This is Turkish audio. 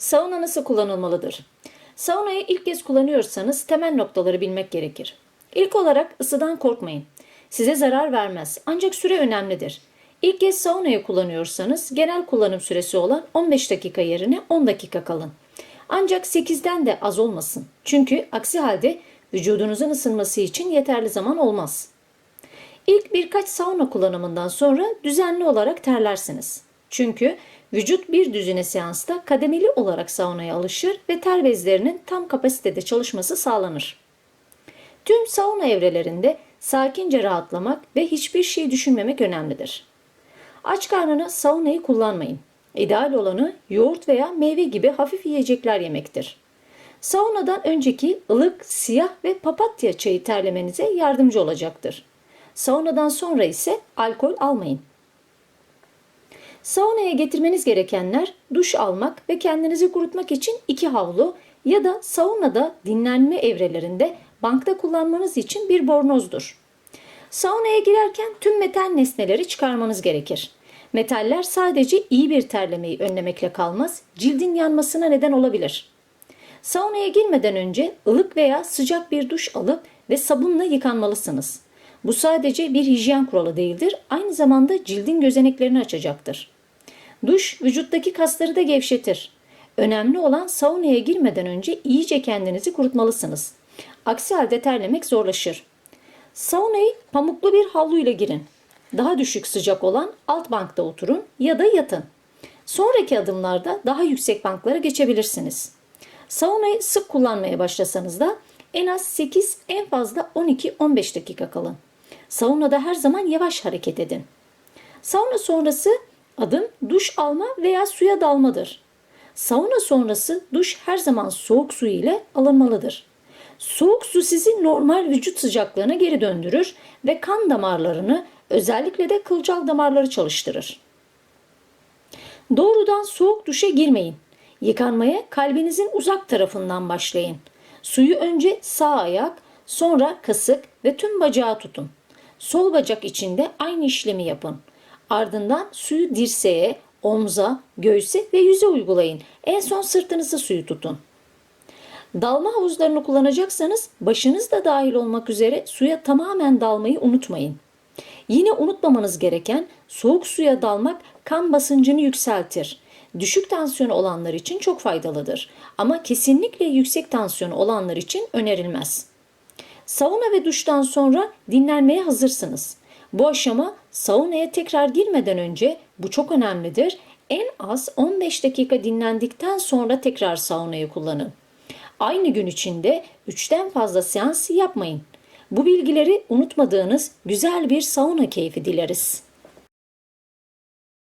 Sauna nasıl kullanılmalıdır? Saunayı ilk kez kullanıyorsanız temel noktaları bilmek gerekir. İlk olarak ısıdan korkmayın. Size zarar vermez ancak süre önemlidir. İlk kez saunayı kullanıyorsanız genel kullanım süresi olan 15 dakika yerine 10 dakika kalın. Ancak 8'den de az olmasın. Çünkü aksi halde vücudunuzun ısınması için yeterli zaman olmaz. İlk birkaç sauna kullanımından sonra düzenli olarak terlersiniz. Çünkü vücut bir düzine seansta kademeli olarak saunaya alışır ve ter bezlerinin tam kapasitede çalışması sağlanır. Tüm sauna evrelerinde sakince rahatlamak ve hiçbir şey düşünmemek önemlidir. Aç karnına saunayı kullanmayın. İdeal olanı yoğurt veya meyve gibi hafif yiyecekler yemektir. Saunadan önceki ılık, siyah ve papatya çayı terlemenize yardımcı olacaktır. Saunadan sonra ise alkol almayın. Saunaya getirmeniz gerekenler duş almak ve kendinizi kurutmak için iki havlu ya da saunada dinlenme evrelerinde bankta kullanmanız için bir bornozdur. Saunaya girerken tüm metal nesneleri çıkarmanız gerekir. Metaller sadece iyi bir terlemeyi önlemekle kalmaz, cildin yanmasına neden olabilir. Saunaya girmeden önce ılık veya sıcak bir duş alıp ve sabunla yıkanmalısınız. Bu sadece bir hijyen kuralı değildir, aynı zamanda cildin gözeneklerini açacaktır. Duş vücuttaki kasları da gevşetir. Önemli olan saunaya girmeden önce iyice kendinizi kurutmalısınız. Aksi halde terlemek zorlaşır. Saunayı pamuklu bir havluyla girin. Daha düşük sıcak olan alt bankta oturun ya da yatın. Sonraki adımlarda daha yüksek banklara geçebilirsiniz. Saunayı sık kullanmaya başlasanız da en az 8 en fazla 12-15 dakika kalın. Saunada her zaman yavaş hareket edin. Sauna sonrası adım duş alma veya suya dalmadır. Sauna sonrası duş her zaman soğuk su ile alınmalıdır. Soğuk su sizi normal vücut sıcaklığına geri döndürür ve kan damarlarını özellikle de kılcal damarları çalıştırır. Doğrudan soğuk duşa girmeyin. Yıkanmaya kalbinizin uzak tarafından başlayın. Suyu önce sağ ayak, sonra kasık ve tüm bacağı tutun. Sol bacak içinde aynı işlemi yapın. Ardından suyu dirseğe, omza, göğüse ve yüze uygulayın. En son sırtınızı suyu tutun. Dalma havuzlarını kullanacaksanız başınız da dahil olmak üzere suya tamamen dalmayı unutmayın. Yine unutmamanız gereken soğuk suya dalmak kan basıncını yükseltir. Düşük tansiyonu olanlar için çok faydalıdır ama kesinlikle yüksek tansiyonu olanlar için önerilmez. Sauna ve duştan sonra dinlenmeye hazırsınız. Bu aşama saunaya tekrar girmeden önce bu çok önemlidir. En az 15 dakika dinlendikten sonra tekrar saunayı kullanın. Aynı gün içinde 3'ten fazla seans yapmayın. Bu bilgileri unutmadığınız güzel bir sauna keyfi dileriz.